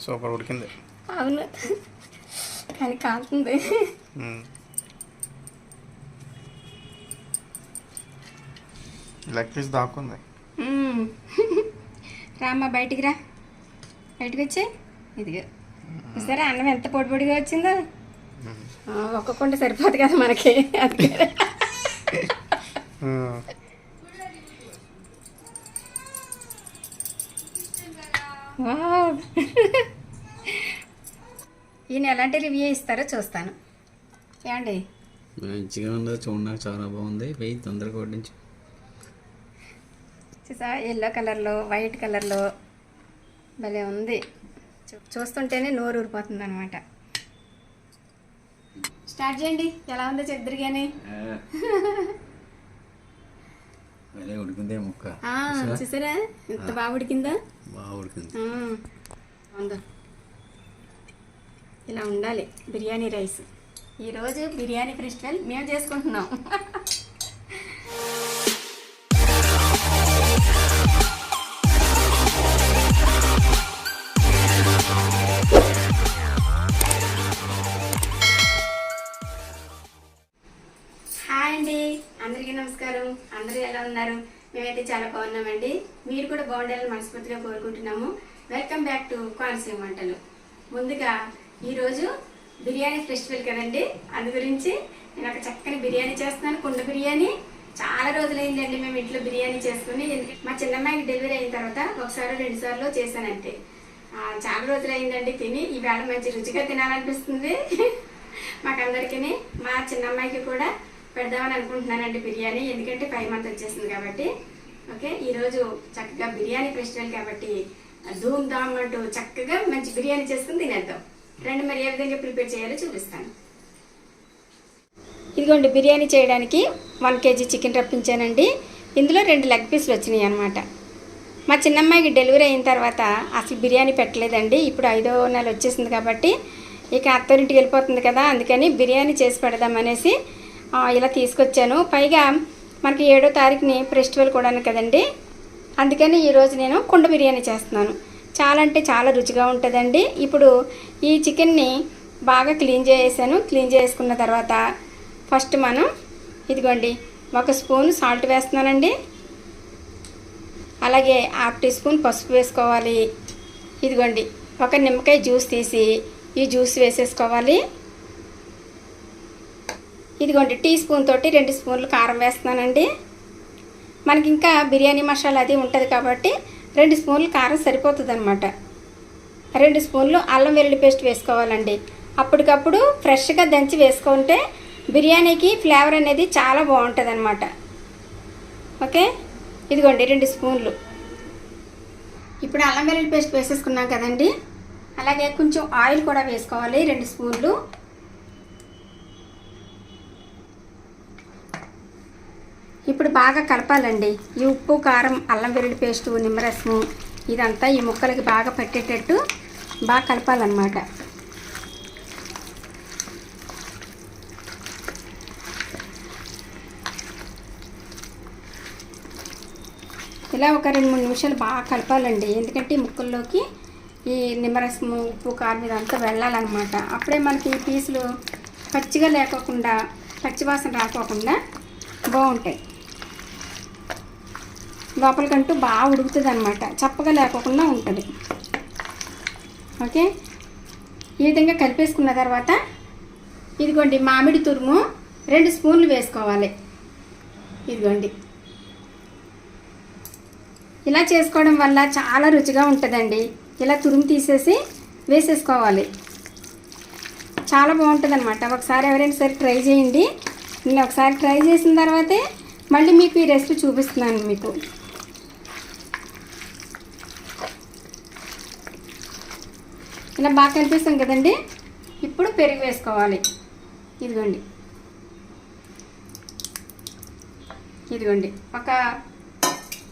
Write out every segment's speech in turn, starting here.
Super ఉడికింది. అవును. కానీ కాలుతుంది. లెగ్ పీస్ దాక్కుంది. మ్మ్. రామ్మా బయటికి రా. బయటికి వచ్చే. ఇదిగో. చూసారా అన్నం ఎంత పొడి పొడిగా వచ్చిందో? ఆ, ఒక్క కుండ సరిపోదు కదా మనకి. అందుకే. వావ్. ఈయన ఎలాంటి రివ్యూ ఇస్తారో చూస్తాను. ఏమండి? మంచిగా ఉంది చూడడానికి చాలా బాగుంది. వెయ్యి తొందరగా వడ్డించు. చూసా ఎల్లో కలర్లో వైట్ కలర్లో భలే ఉంది. చూస్తుంటేనే నోరు ఊరిపోతుంది అనమాట స్టార్ట్ చేయండి. ఎలా ఉందో చెద్దరు కానీ చూసారా? ఎంత బాగా ఉడికిందా? బాగా ఉడికింది ఇలా ఉండాలి. బిర్యానీ రైస్. ఈరోజు బిర్యానీ ఫెస్టివల్ మేము చేసుకుంటున్నాం. హాయ్ అండి. అందరికీ నమస్కారం. అందరూ ఎలా ఉన్నారు? మేమైతే చాలా బాగున్నామండి. మీరు కూడా బాగుండాలని మనస్ఫూర్తిగా కోరుకుంటున్నాము. వెల్కమ్ బ్యాక్ టు కోనసీమ వంటలు. ముందుగా ఈరోజు బిర్యానీ ఫెస్టివల్ కదండి. అందు గురించి నేను ఒక చక్కని బిర్యానీ చేస్తున్నాను. కుండ బిర్యానీ. చాలా రోజులైందండి మేము ఇంట్లో బిర్యానీ చేసుకుని. మా చిన్నమ్మాయికి డెలివరీ అయిన తర్వాత ఒకసారి రెండు సార్లు చేశానంటే చాలా రోజులైందండి తిని. ఈవేళ మంచి రుచిగా తినాలనిపిస్తుంది. మాకందరికీ మా చిన్నమ్మాయికి కూడా పెడదామని అనుకుంటున్నానండి బిర్యానీ. ఎందుకంటే ఫైవ్ మంత్ వచ్చేసింది కాబట్టి. ఓకే ఈరోజు చక్కగా బిర్యానీ ఫెస్టివల్ కాబట్టి ధూమ్ ధామ్ అంటూ చక్కగా మంచి బిర్యానీ చేసుకుని తినేద్దాం. రండి మరి ఏ విధంగా ప్రిపేర్ చేయాలో చూపిస్తాను. ఇదిగోండి బిర్యానీ చేయడానికి వన్ కేజీ చికెన్ రప్పించానండి. ఇందులో రెండు లెగ్ పీసులు వచ్చినాయి అనమాట మా చిన్నమ్మాయికి డెలివరీ అయిన తర్వాత అసలు బిర్యానీ పెట్టలేదండి. ఇప్పుడు ఐదో నెల వచ్చేసింది కాబట్టి ఇక అత్తరింటికి వెళ్ళిపోతుంది కదా అందుకని బిర్యానీ చేసి పెడదామనేసి ఇలా తీసుకొచ్చాను. పైగా మనకి ఏడో తారీఖుని ఫెస్టివల్ కూడా కదండి. అందుకని ఈరోజు నేను కుండ బిర్యానీ చేస్తున్నాను. చాలా అంటే చాలా రుచిగా ఉంటుందండి. ఇప్పుడు ఈ చికెన్ని బాగా క్లీన్ చేసేసాను. క్లీన్ చేసుకున్న తర్వాత ఫస్ట్ మనం ఇదిగోండి ఒక స్పూన్ సాల్ట్ వేస్తున్నానండి. అలాగే హాఫ్ టీ స్పూన్ పసుపు వేసుకోవాలి. ఇదిగోండి ఒక నిమ్మకాయ జ్యూస్ తీసి ఈ జ్యూస్ వేసేసుకోవాలి. ఇదిగోండి టీ స్పూన్ తోటి రెండు స్పూన్లు కారం వేస్తున్నానండి. మనకి ఇంకా బిర్యానీ మసాలా అది ఉంటుంది కాబట్టి రెండు స్పూన్లు కారం సరిపోతుంది అనమాట రెండు స్పూన్లు అల్లం వెల్లుల్లి పేస్ట్ వేసుకోవాలండి. అప్పటికప్పుడు ఫ్రెష్గా దంచి వేసుకుంటే బిర్యానీకి ఫ్లేవర్ అనేది చాలా బాగుంటుంది అనమాట ఓకే? ఇదిగోండి రెండు స్పూన్లు. ఇప్పుడు అల్లం వెల్లుల్లి పేస్ట్ వేసేసుకున్నాం కదండి. అలాగే కొంచెం ఆయిల్ కూడా వేసుకోవాలి రెండు స్పూన్లు. ఇప్పుడు బాగా కలపాలండి. ఈ ఉప్పు కారం అల్లం వెల్లుల్లి పేస్టు నిమ్మరసము ఇదంతా ఈ ముక్కలకి బాగా పెట్టేటట్టు బాగా కలపాలన్నమాట. ఇలా ఒక రెండు మూడు నిమిషాలు బాగా కలపాలండి. ఎందుకంటే ఈ ముక్కల్లోకి ఈ నిమ్మరసము ఉప్పు కారం ఇదంతా వెళ్ళాలన్నమాట. అప్పుడే మనకి ఈ పీసులు పచ్చిగా లేకోకుండా పచ్చివాసన రాకోకుండా బాగుంటాయి. లోపలికంటూ బాగా ఉడుకుతుంది అనమాట చప్పగా లేకోకుండా ఉంటుంది. ఓకే? ఈ విధంగా కలిపేసుకున్న తర్వాత ఇదిగోండి మామిడి తురుము రెండు స్పూన్లు వేసుకోవాలి. ఇదిగోండి. ఇలా చేసుకోవడం వల్ల చాలా రుచిగా ఉంటుందండి. ఇలా తురుము తీసేసి వేసేసుకోవాలి. చాలా బాగుంటుంది అనమాట ఒకసారి ఎవరైనా సరే ట్రై చేయండి. నేను ఒకసారి ట్రై చేసిన తర్వాతే మళ్ళీ మీకు ఈ రెసిపీ చూపిస్తున్నాను మీకు. ఇలా బాగా కనిపిస్తుంది కదండి. ఇప్పుడు పెరుగు వేసుకోవాలి. ఇదిగోండి. ఇదిగోండి. ఒక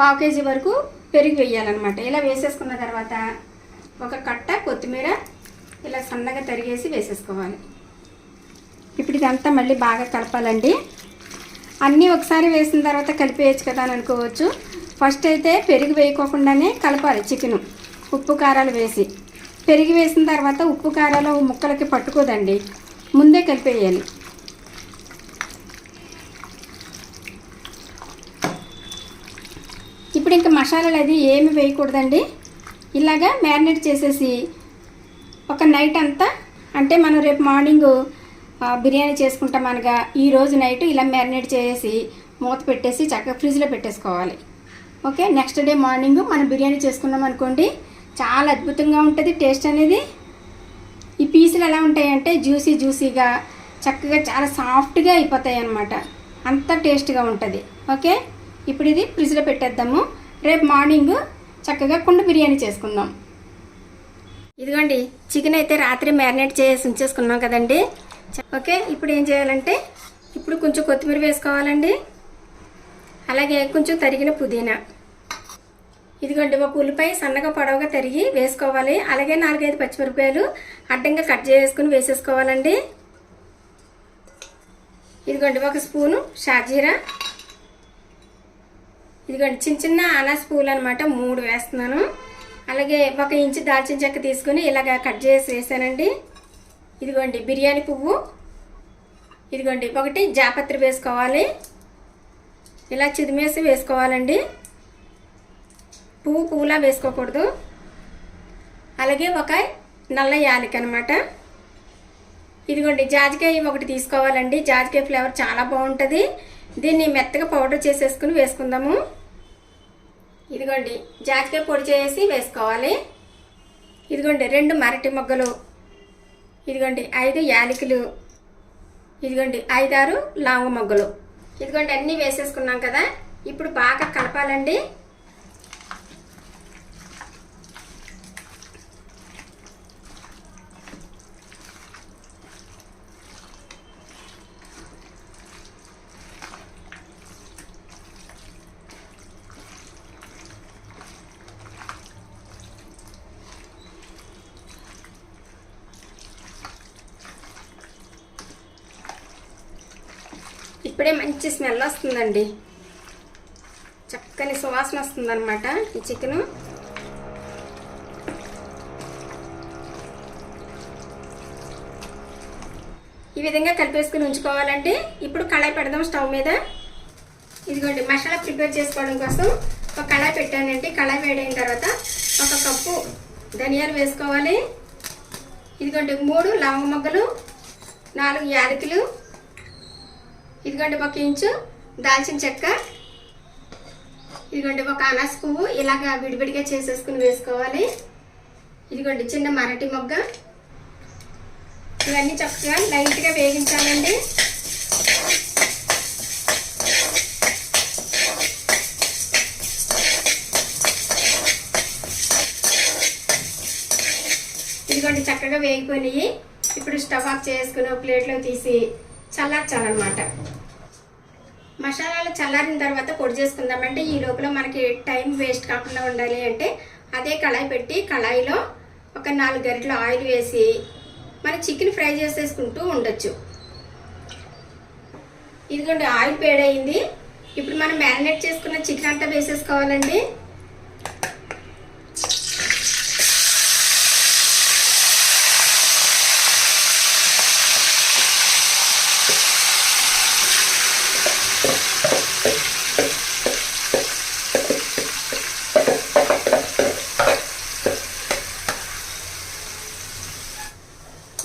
పావు కేజీ వరకు పెరుగు వేయాలన్నమాట. ఇలా వేసేసుకున్న తర్వాత ఒక కట్ట కొత్తిమీర ఇలా సన్నగా తరిగేసి వేసేసుకోవాలి. ఇప్పుడు ఇదంతా మళ్ళీ బాగా కలపాలండి. అన్నీ ఒకసారి వేసిన తర్వాత కలిపేయచ్చు కదా అని అనుకోవచ్చు. ఫస్ట్ అయితే పెరుగు వేయకోకుండానే కలపాలి చికెను. ఉప్పు కారాలు వేసి. పెరిగి వేసిన తర్వాత ఉప్పు కారాలు ముక్కలకి పట్టుకోదండి. ముందే కలిపేయాలి. ఇప్పుడు ఇంకా మసాలాలు అది ఏమి వేయకూడదండి. ఇలాగా మ్యారినేట్ చేసేసి ఒక నైట్ అంతా అంటే మనం రేపు మార్నింగ్ బిర్యానీ చేసుకుంటాం అనగా ఈ రోజు నైట్ ఇలా మ్యారినేట్ చేసి మూత పెట్టేసి చక్కగా ఫ్రిడ్జ్లో పెట్టేసుకోవాలి. ఓకే నెక్స్ట్ డే మార్నింగ్ మనం బిర్యానీ చేసుకున్నాం అనుకోండి చాలా అద్భుతంగా ఉంటుంది టేస్ట్ అనేది. ఈ పీసులు ఎలా ఉంటాయంటే జ్యూసీ జ్యూసీగా చక్కగా చాలా సాఫ్ట్గా అయిపోతాయి అన్నమాట. అంత టేస్ట్గా ఉంటుంది. ఓకే? ఇప్పుడు ఇది ఫ్రిడ్జ్లో పెట్టేద్దాము. రేపు మార్నింగ్ చక్కగా కుండ బిర్యానీ చేసుకుందాం. ఇదిగోండి చికెన్ అయితే రాత్రి మ్యారినేట్ చేసి ఉంచేసుకున్నాం కదండి. ఓకే? ఇప్పుడు ఏం చేయాలంటే ఇప్పుడు కొంచెం కొత్తిమీర వేసుకోవాలండి. అలాగే కొంచెం తరిగిన పుదీనా. ఇదిగోండి ఒక ఉల్లిపాయ సన్నగా పొడవుగా తరిగి వేసుకోవాలి. అలాగే నాలుగైదు పచ్చిమిరపకాయలు అడ్డంగా కట్ చేసుకుని వేసేసుకోవాలండి. ఇదిగోండి ఒక స్పూను షాజీరా. ఇదిగోండి చిన్న చిన్న అనాస్ పూలు అనమాట మూడు వేస్తున్నాను. అలాగే ఒక ఇంచు దాల్చిన చెక్క తీసుకుని ఇలాగ కట్ చేసి వేసానండి. ఇదిగోండి బిర్యానీ పువ్వు. ఇదిగోండి ఒకటి జాపత్రి వేసుకోవాలి. ఇలా చిదిమేసి వేసుకోవాలండి. పువ్వు పువ్వులా వేసుకోకూడదు. అలాగే ఒక నల్ల యాలకి అనమాట ఇదిగోండి జాజికాయ ఒకటి తీసుకోవాలండి. జాజికాయ ఫ్లేవర్ చాలా బాగుంటుంది. దీన్ని మెత్తగా పౌడర్ చేసేసుకుని వేసుకుందాము. ఇదిగోండి జాజికాయ పొడి చేసి వేసుకోవాలి. ఇదిగోండి రెండు మరటి మొగ్గలు. ఇదిగోండి ఐదు యాలకులు. ఇదిగోండి ఐదారు లాంగ మొగ్గలు. ఇదిగోండి అన్నీ వేసేసుకున్నాం కదా. ఇప్పుడు బాగా కలపాలండి. ఇప్పుడే మంచి స్మెల్ వస్తుందండి. చక్కని సువాసన వస్తుందన్నమాట ఈ చికెను. ఈ విధంగా కలిపేసుకుని ఉంచుకోవాలండి ఇప్పుడు కళాయి పెడదాం స్టవ్ మీద. ఇదిగోండి మసాలా ప్రిపేర్ చేసుకోవడం కోసం ఒక కళాయి పెట్టానండి. కళాయి వేడైన తర్వాత ఒక కప్పు ధనియాలు వేసుకోవాలి. ఇదిగోండి మూడు లవంగ మొగ్గలు నాలుగు యాలకులు ఇదిగోండి ఒక ఇంచు దాల్చిన చెక్క. ఇదిగోండి ఒక అనాస పువ్వు. ఇలాగా విడివిడిగా చేసేసుకుని వేసుకోవాలి. ఇదిగోండి చిన్న మరటి మొగ్గ. ఇవన్నీ చక్కగా లైట్గా వేగించాలండి. ఇదిగోండి చక్కగా వేగిపోయినాయి. ఇప్పుడు స్టవ్ ఆఫ్ చేసుకుని ప్లేట్లో తీసి చల్లార్చాలన్నమాట. మసాలాలు చల్లారిన తర్వాత పొడి చేసుకుందామంటే ఈ లోపల మనకి టైం వేస్ట్ కాకుండా ఉండాలి అంటే అదే కళాయి పెట్టి కళాయిలో ఒక నాలుగు గంటలు ఆయిల్ వేసి మన చికెన్ ఫ్రై చేసేసుకుంటూ ఉండొచ్చు. ఇదిగోండి ఆయిల్ వేడయింది. ఇప్పుడు మనం మ్యారినేట్ చేసుకున్న చికెన్ అంతా వేసేసుకోవాలండి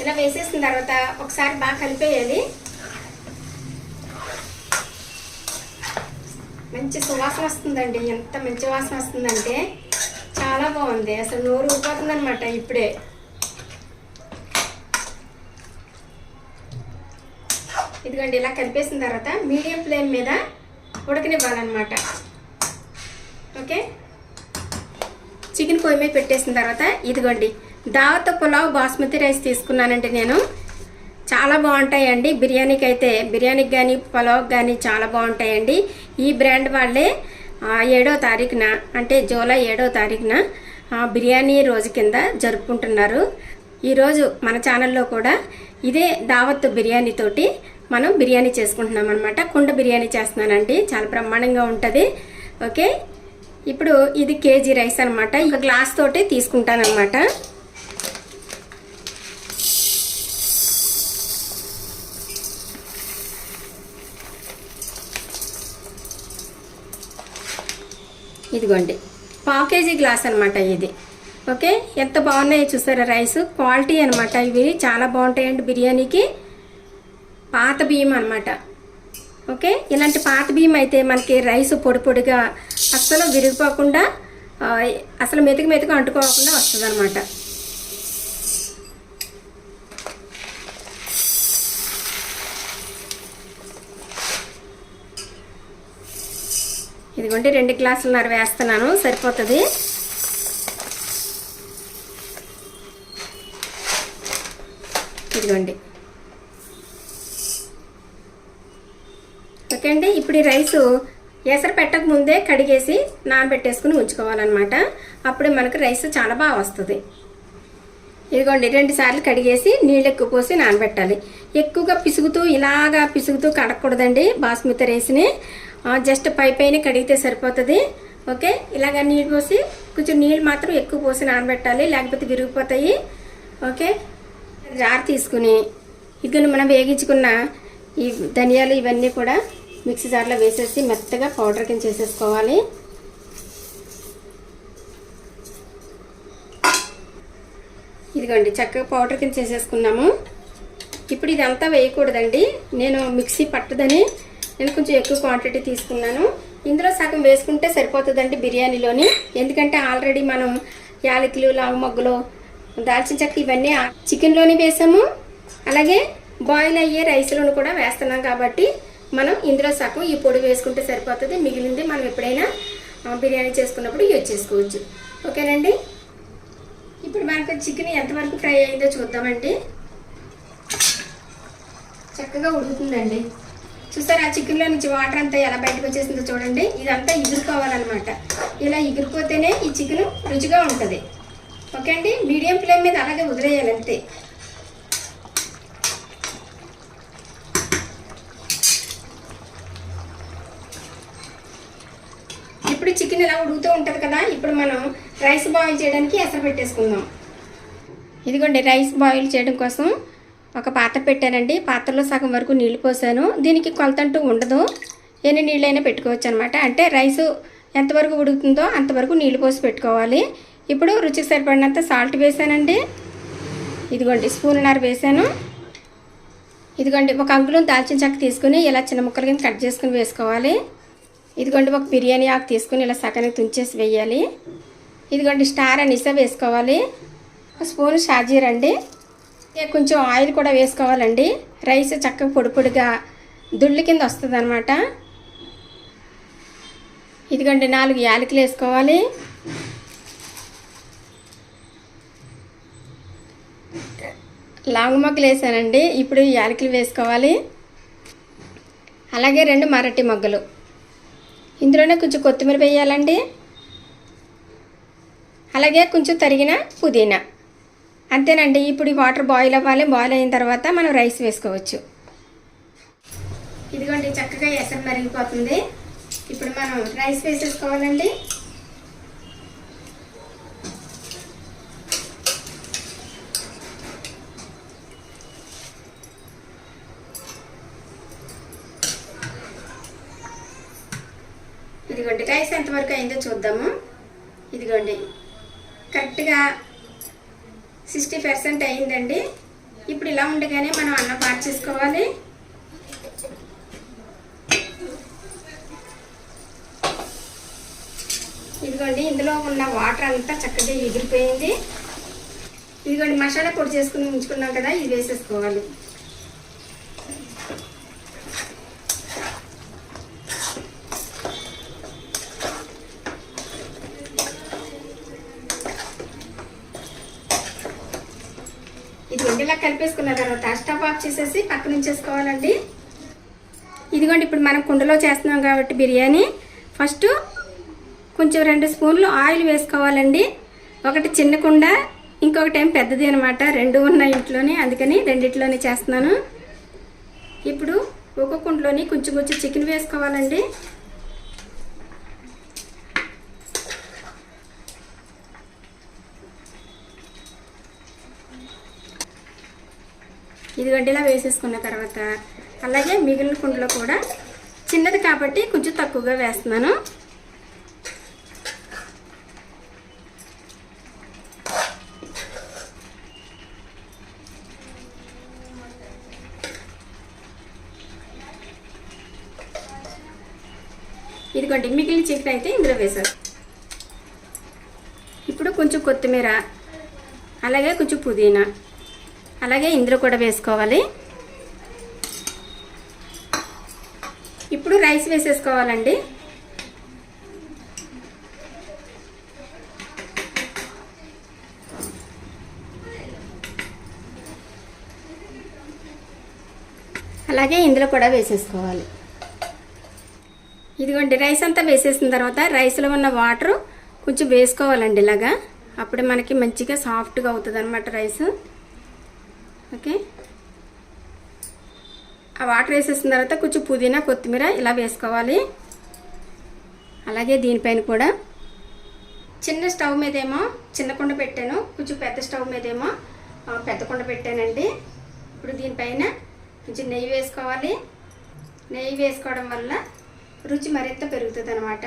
ఇలా వేసేసిన తర్వాత ఒకసారి బాగా కలిపేయాలి. మంచి సువాసన వస్తుందండి. ఎంత మంచి వాసన వస్తుందంటే చాలా బాగుంది. అసలు నోరు ఊరిపోతుంది అనమాట ఇప్పుడే. ఇదిగోండి ఇలా కలిపేసిన తర్వాత మీడియం ఫ్లేమ్ మీద ఉడకనివ్వాలన్నమాట. ఓకే? చికెన్ పొయ్యి మీద పెట్టేసిన తర్వాత ఇదిగోండి దావత పులావ్ బాస్మతి రైస్ తీసుకున్నానండి నేను. చాలా బాగుంటాయండి. బిర్యానీకి అయితే బిర్యానీకి కానీ పులావ్ కానీ చాలా బాగుంటాయండి. ఈ బ్రాండ్ వాళ్ళే ఏడో తారీఖున అంటే జూలై ఏడో తారీఖున బిర్యానీ రోజు కింద జరుపుకుంటున్నారు. ఈరోజు మన ఛానల్లో కూడా ఇదే దావత్ బిర్యానీతోటి మనం బిర్యానీ చేసుకుంటున్నాం అనమాట కుండ బిర్యానీ చేస్తున్నానండి. చాలా బ్రహ్మాండంగా ఉంటుంది. ఓకే? ఇప్పుడు ఇది కేజీ రైస్ అనమాట ఒక గ్లాస్ తోటి తీసుకుంటానమాట ఇదిగోండి. పావు కేజీ గ్లాస్ అనమాట ఇది. ఓకే? ఎంత బాగున్నాయో చూసారా రైస్? క్వాలిటీ అనమాట ఇవి. చాలా బాగుంటాయండి బిర్యానీకి. పాత బియ్యం అనమాట ఓకే? ఇలాంటి పాత బియ్యం అయితే మనకి రైస్ పొడి పొడిగా అస్సలు విరిగిపోకుండా అసలు మెతుకు మెతుకు అంటుకోకుండా వస్తుంది అనమాట ఇదిగోండి రెండు గ్లాసులున్నర వేస్తున్నాను సరిపోతుంది. ఇదిగోండి. ఓకే అండి ఇప్పుడు ఈ రైసు ఎసరు పెట్టక ముందే కడిగేసి నానబెట్టేసుకుని ఉంచుకోవాలన్నమాట. అప్పుడే మనకు రైస్ చాలా బాగా వస్తుంది. ఇదిగోండి రెండు సార్లు కడిగేసి నీళ్ళు ఎక్కువ పోసి నానబెట్టాలి. ఎక్కువగా పిసుగుతూ ఇలాగా పిసుగుతూ కడగకూడదండి బాస్మతి రైస్ని. జస్ట్ పై పైన కడిగితే సరిపోతుంది. ఓకే ఇలాగ నీళ్ళు పోసి కొంచెం నీళ్ళు మాత్రం ఎక్కువ పోసి నానబెట్టాలి లేకపోతే విరిగిపోతాయి. ఓకే జార్ తీసుకుని ఇదిగోని మనం వేగించుకున్న ఈ ధనియాలు ఇవన్నీ కూడా మిక్సీ జార్లో వేసేసి మెత్తగా పౌడర్ కింద చేసేసుకోవాలి. ఇదిగోండి చక్కగా పౌడర్ కింద చేసేసుకున్నాము. ఇప్పుడు ఇదంతా వేయకూడదండి. నేను మిక్సీ పట్టదని నేను కొంచెం ఎక్కువ క్వాంటిటీ తీసుకున్నాను. ఇందులో సగం వేసుకుంటే సరిపోతుందండి బిర్యానీలోని. ఎందుకంటే ఆల్రెడీ మనం యాలకులు లావు మొగ్గలు దాల్చిన చెక్క ఇవన్నీ చికెన్లోని వేసాము. అలాగే బాయిల్ అయ్యే రైస్లోని కూడా వేస్తున్నాం కాబట్టి మనం ఇందులో సగం ఈ పొడి వేసుకుంటే సరిపోతుంది. మిగిలింది మనం ఎప్పుడైనా బిర్యానీ చేసుకున్నప్పుడు యూజ్ చేసుకోవచ్చు. ఓకేనండి? ఇప్పుడు మనకు చికెన్ ఎంతవరకు ఫ్రై అయిందో చూద్దామండి. చక్కగా ఉడుకుతుందండి. చూసారా? ఆ చికెన్లో నుంచి వాటర్ అంతా ఎలా బయటకు వచ్చేసిందో చూడండి. ఇదంతా ఎగురుకోవాలన్నమాట ఇలా ఎగిరిపోతేనే ఈ చికెన్ రుచిగా ఉంటుంది. ఓకే అండి? మీడియం ఫ్లేమ్ మీద అలాగే వదిలేయాలి అంతే. ఇప్పుడు చికెన్ ఇలా ఉడుకుతూ ఉంటుంది కదా ఇప్పుడు మనం రైస్ బాయిల్ చేయడానికి ఎసరు పెట్టేసుకుందాం. ఇదిగోండి రైస్ బాయిల్ చేయడం కోసం ఒక పాత్ర పెట్టానండి. పాత్రలో సగం వరకు నీళ్ళు పోసాను. దీనికి కొలతంటూ ఉండదు. ఎన్ని నీళ్ళైనా పెట్టుకోవచ్చు అనమాట అంటే రైసు ఎంతవరకు ఉడుకుతుందో అంతవరకు నీళ్ళు పోసి పెట్టుకోవాలి. ఇప్పుడు రుచికి సరిపడినంత సాల్ట్ వేసానండి. ఇదిగోండి స్పూన్నర వేసాను. ఇదిగోండి ఒక అంగుళం దాల్చిన చెక్క తీసుకుని ఇలా చిన్న ముక్కల కింద కట్ చేసుకుని వేసుకోవాలి. ఇదిగోండి ఒక బిర్యానీ ఆకు తీసుకుని ఇలా సగానికి తుంచేసి వేయాలి. ఇదిగోండి స్టార్ అనిసా వేసుకోవాలి. ఒక స్పూన్ షాజీర్ అండి. కొంచెం ఆయిల్ కూడా వేసుకోవాలండి. రైస్ చక్కగా పొడి పొడిగా కింద వస్తుంది అనమాట ఇదిగండి నాలుగు యాలకులు వేసుకోవాలి. లాంగ్ మొగ్గలు వేసానండి. ఇప్పుడు యాలకులు వేసుకోవాలి. అలాగే రెండు మరటి మొగ్గలు. ఇందులోనే కొంచెం కొత్తిమీర వేయాలండి. అలాగే కొంచెం తరిగిన పుదీనా. అంతేనండి ఇప్పుడు ఈ వాటర్ బాయిల్ అవ్వాలి బాయిల్ అయిన తర్వాత మనం రైస్ వేసుకోవచ్చు. ఇదిగోండి చక్కగా ఎసరు మరిగిపోతుంది. ఇప్పుడు మనం రైస్ వేసేసుకోవాలండి. ఇదిగోండి రైస్ ఎంతవరకు అయిందో చూద్దాము. ఇదిగోండి కరెక్ట్గా సిక్స్టీ పర్సెంట్ అయిందండి ఇప్పుడు ఇలా ఉండగానే మనం అన్నం పాటు చేసుకోవాలి. ఇదిగోండి ఇందులో ఉన్న వాటర్ అంతా చక్కగా ఎగిరిపోయింది. ఇదిగోండి మసాలా పొడి చేసుకుని ఉంచుకున్నాం కదా ఇది వేసేసుకోవాలి ఇది వండిలా కలిపేసుకున్న తర్వాత స్టవ్ ఆఫ్ చేసేసి పక్కన ఉంచేసుకోవాలండి. ఇదిగోండి ఇప్పుడు మనం కుండలో చేస్తున్నాం కాబట్టి బిర్యానీ. ఫస్ట్ కొంచెం రెండు స్పూన్లు ఆయిల్ వేసుకోవాలండి. ఒకటి చిన్న కుండ ఇంకొకటి ఏం పెద్దది అనమాట రెండు ఉన్న ఇంట్లోనే అందుకని రెండిట్లోనే చేస్తున్నాను. ఇప్పుడు ఒక కుండలోని కొంచెం కొంచెం చికెన్ వేసుకోవాలండి. ఇది ఇలా వేసేసుకున్న తర్వాత అలాగే మిగిలిన కుండలో కూడా చిన్నది కాబట్టి కొంచెం తక్కువగా వేస్తున్నాను. ఇదిగోండి మిగిలిన చికెన్ అయితే ఇందులో వేసారు ఇప్పుడు కొంచెం కొత్తిమీర అలాగే కొంచెం పుదీనా. అలాగే ఇందులో కూడా వేసుకోవాలి. ఇప్పుడు రైస్ వేసేసుకోవాలండి. అలాగే ఇందులో కూడా వేసేసుకోవాలి. ఇదిగోండి రైస్ అంతా వేసేసిన తర్వాత రైస్లో ఉన్న వాటర్ కొంచెం వేసుకోవాలండి ఇలాగా. అప్పుడు మనకి మంచిగా సాఫ్ట్గా అవుతుంది అనమాట రైస్. ఓకే. ఆ వాటర్ వేసేసిన తర్వాత కొంచెం పుదీనా కొత్తిమీర ఇలా వేసుకోవాలి. అలాగే దీనిపైన కూడా చిన్న స్టవ్ మీదేమో చిన్న కుండ పెట్టాను. కొంచెం పెద్ద స్టవ్ మీదేమో పెద్ద కుండ పెట్టానండి. ఇప్పుడు దీనిపైన కొంచెం నెయ్యి వేసుకోవాలి. నెయ్యి వేసుకోవడం వల్ల రుచి మరింత పెరుగుతుంది అనమాట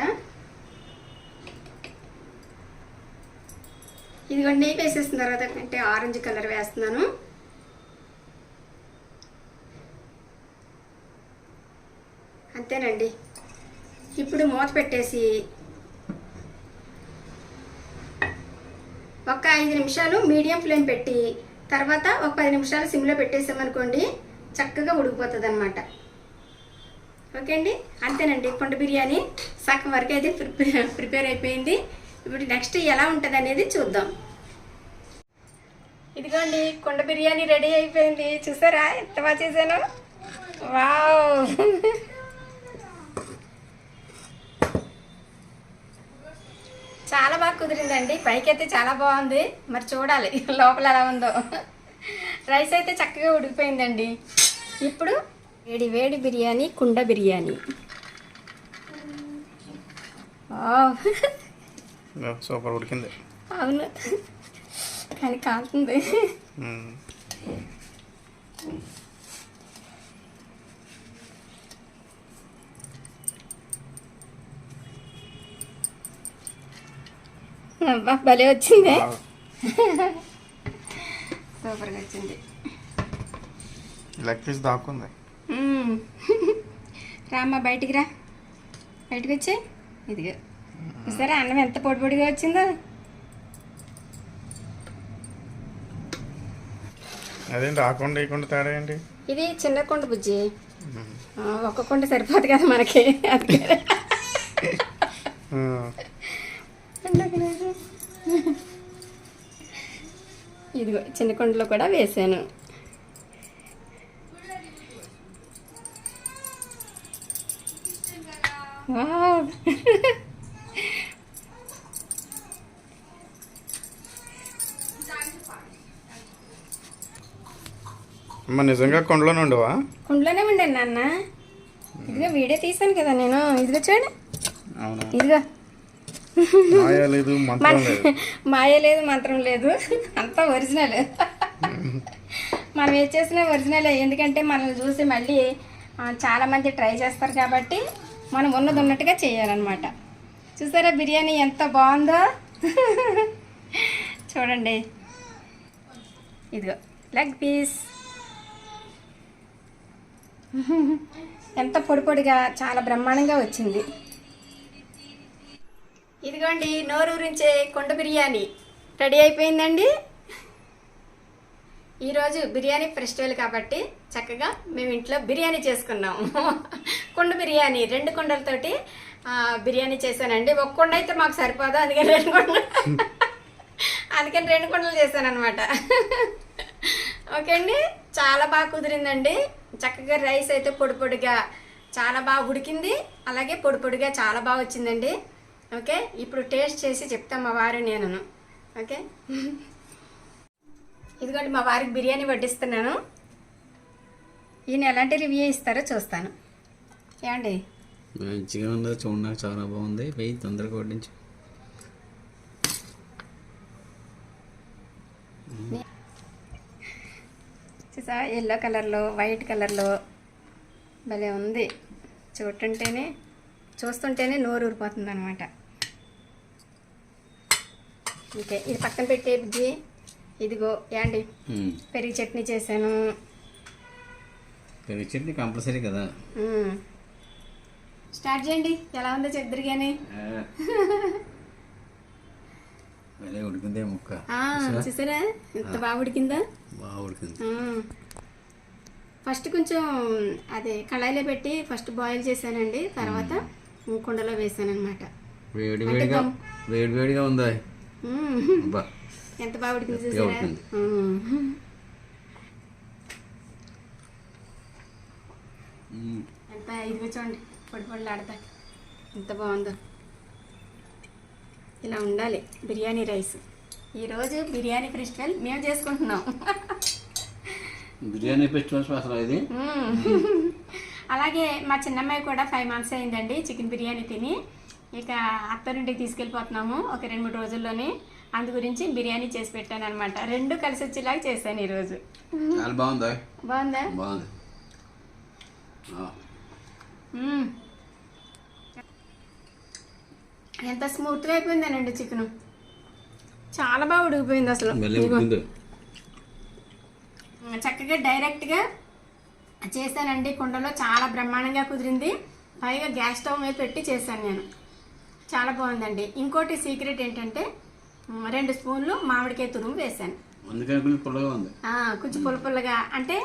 ఇదిగో నెయ్యి వేసేసిన తర్వాత అంటే ఆరెంజ్ కలర్ వేస్తున్నాను. అంతేనండి ఇప్పుడు మూత పెట్టేసి ఒక ఐదు నిమిషాలు మీడియం ఫ్లేమ్ పెట్టి తర్వాత ఒక పది నిమిషాలు సిమ్లో పెట్టేసామనుకోండి చక్కగా ఉడికిపోతుంది అనమాట ఓకే అండి అంతేనండి. కొండ బిర్యానీ సగం వరకు అయితే ప్రిపేర్ ప్రిపేర్ అయిపోయింది. ఇప్పుడు నెక్స్ట్ ఎలా ఉంటుంది అనేది చూద్దాం. ఇదిగోండి కొండ బిర్యానీ రెడీ అయిపోయింది. చూసారా? ఎంత బాగా చేశాను? వావ్! చాలా బాగా కుదిరిందండి. పైకి అయితే చాలా బాగుంది. మరి చూడాలి లోపల ఎలా ఉందో. రైస్ అయితే చక్కగా ఉడికిపోయిందండి. ఇప్పుడు వేడి వేడి బిర్యానీ కుండ బిర్యానీ. సూపర్ ఉడికింది. అవును. కానీ కాలుతుంది. అబ్బా భలే వచ్చింది. సూపర్గా వచ్చింది. లెగ్ పీస్ దాక్కుంది. మ్మ్. రామ్మా బయటికి రా. బయటికి వచ్చే. ఇదిగో. చూసారా అన్నం ఎంత పొడి పొడిగా వచ్చిందో? అదేంటి ఆకుండా వేయకుండా తేడా ఏంటి? ఇది చిన్న కొండ బుజ్జి. ఆ, ఒక్క కొండ సరిపోదు కదా మనకి. అందుకే ఇదిగో చిన్న కొండలో కూడా వేసాను. అమ్మ నిజంగా కొండలోనే ఉండవా? కుండలోనే ఉండండి నాన్న. ఇదిగో వీడియో తీసాను కదా నేను. ఇదిగో చూడండి ఇదిగో. మాయా లేదు మంత్రం లేదు. మాయ లేదు మంత్రం లేదు. అంతా ఒరిజినల్. మనం ఏం చేసినా ఒరిజినల్ ఎందుకంటే మనల్ని చూసి మళ్ళీ ఆ, చాలా మంది ట్రై చేస్తారు కాబట్టి మనం ఉన్నది ఉన్నట్టుగా చేయాలన్నమాట. చూసారా బిర్యానీ ఎంత బాగుందో? చూడండి. ఇదిగో లెగ్ పీస్. ఎంత పొడి పొడిగా చాలా బ్రహ్మాండంగా వచ్చింది. ఇదిగోండి నోరూరించే కుండ బిర్యానీ. రెడీ అయిపోయిందండి. ఈరోజు బిర్యానీ ఫెస్టివల్ కాబట్టి చక్కగా మేము ఇంట్లో బిర్యానీ చేసుకున్నాం. కుండ బిర్యానీ రెండు కుండలతోటి బిర్యానీ చేశానండి. ఒక కుండ అయితే మాకు సరిపోదు అందుకని రెండు కుండ అందుకని రెండు కుండలు చేశానమాట ఓకే అండి చాలా బాగా కుదిరిందండి. చక్కగా రైస్ అయితే పొడి పొడిగా చాలా బాగా ఉడికింది. అలాగే పొడి పొడిగా చాలా బాగా వచ్చిందండి. ఓకే? ఇప్పుడు టేస్ట్ చేసి చెప్తాం మా వారు నేను ఓకే? ఇదిగోండి మా వారికి బిర్యానీ వడ్డిస్తున్నాను. ఈయన ఎలాంటి రివ్యూ ఇస్తారో చూస్తాను. ఏమండి? మంచిగా ఉంది చూడడానికి చాలా బాగుంది. వెయ్యి తొందరగా వడ్డించు. చూసా ఎల్లో కలర్లో వైట్ కలర్లో భలే ఉంది. చూస్తుంటేనే చూస్తుంటేనే నోరు ఊరిపోతుంది అనమాట ఓకే ఇది పక్కన పెట్టే బుజ్జి. ఇదిగో యాండి ఉమ్. పెరుగు చట్నీ చేశాను. పెరుగు చట్నీ కంపల్సరీ కదా. స్టార్ట్ చేయండి. ఎలా ఉందో చెద్దరు కానీ ఉడికిందే ముక్క. చూసారా? ఎంత బాగా ఉడికిందా? బాగా ఉడికింది. ఫస్ట్ కొంచెం అదే కళాయిలో పెట్టి ఫస్ట్ బాయిల్ చేశానండి. తర్వాత కుండలో వేసాను అనమాట వేడి వేడిగా వేడి వేడిగా ఉందా? ఎంత బాగా ఉడికింది చూసారా. ఎంత ఇదిగో చూడండి పొడి పొడిలు ఆడతా. ఎంత బాగుందో. ఇలా ఉండాలి బిర్యానీ రైస్. ఈరోజు బిర్యానీ ఫెస్టివల్ మేము చేసుకుంటున్నాం. బిర్యానీ ఫెస్టివల్స్ అసలు ఇది. అలాగే మా చిన్నమ్మాయి కూడా ఫైవ్ మంత్స్ అయిందండి చికెన్ బిర్యానీ తిని. ఇక అత్తరింటికి తీసుకెళ్ళిపోతున్నాము ఒక రెండు మూడు రోజుల్లోనే. అందు గురించి బిర్యానీ చేసి పెట్టాను అనమాట రెండు కలిసి వచ్చేలాగా చేశాను ఈరోజు. బాగుందా? బాగుందా? బాగుంది. ఎంత స్మూత్గా అయిపోయిందేనండి చికెన్. చాలా బాగా ఉడికిపోయింది అసలు. చక్కగా డైరెక్ట్గా చేశానండి. కుండలో చాలా బ్రహ్మాండంగా కుదిరింది. పైగా గ్యాస్ స్టవ్ మీద పెట్టి చేశాను నేను. చాలా బాగుందండి. ఇంకోటి సీక్రెట్ ఏంటంటే రెండు స్పూన్లు మామిడికాయ తురుము వేశాను. కొంచెం పుల్ల పుల్లగా. అంటే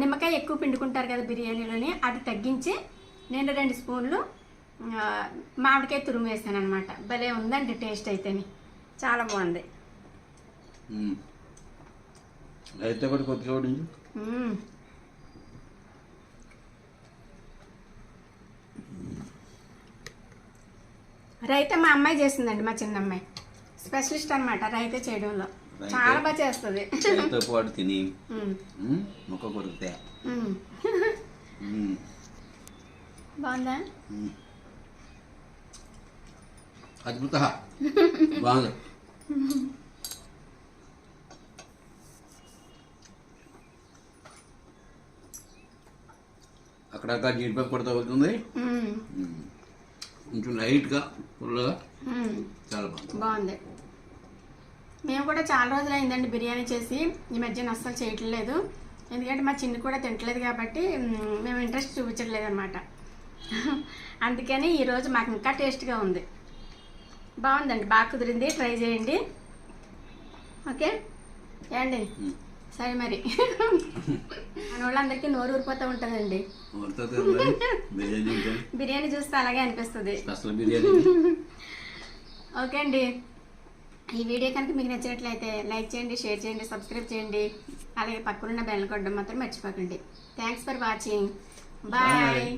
నిమ్మకాయ ఎక్కువ పిండుకుంటారు కదా బిర్యానీలోని అది తగ్గించి నేను రెండు స్పూన్లు మామిడికాయ తురుము వేసాను అనమాట భలే ఉందండి టేస్ట్ అయితేని. చాలా బాగుంది. అయితే కూడా కొద్దిగా ఉడించు మ్మ్. రైతే మా అమ్మాయి చేసిందండి మా చిన్న అమ్మాయి స్పెషలిస్ట్ అనమాట రైతే చేయడంలో? చాలా బాగా చేస్తుంది పాటు తిని ముక్క కొరికితే. బాగుందా. అద్భుత బాగుంది అక్కడక్కడ జీడిపప్పు కూడా. ఉమ్. కొంచెం లైట్గా పుల్లగా. చాలా బాగుంది. బాగుంది. మేము కూడా చాలా రోజులు అయిందండి బిర్యానీ చేసి. ఈ మధ్యన అస్సలు చేయట్లేదు. ఎందుకంటే మా చిన్ని కూడా తింటలేదు కాబట్టి మేము ఇంట్రెస్ట్ చూపించట్లేదు అనమాట అందుకని ఈరోజు మాకు ఇంకా టేస్ట్గా ఉంది. బాగుందండి. బాగా కుదిరింది. ట్రై చేయండి. ఓకే? ఏండి. సరే మరి. మన వాళ్ళందరికీ నోరు ఊరిపోతూ ఉంటుందండి. బిర్యానీ చూస్తే అలాగే అనిపిస్తుంది. ఓకే అండి. ఈ వీడియో కనుక మీకు నచ్చినట్లయితే లైక్ చేయండి షేర్ చేయండి సబ్స్క్రైబ్ చేయండి. అలాగే పక్కనున్న బెల్ కొట్టడం మాత్రం మర్చిపోకండి. Thanks for watching. బాయ్.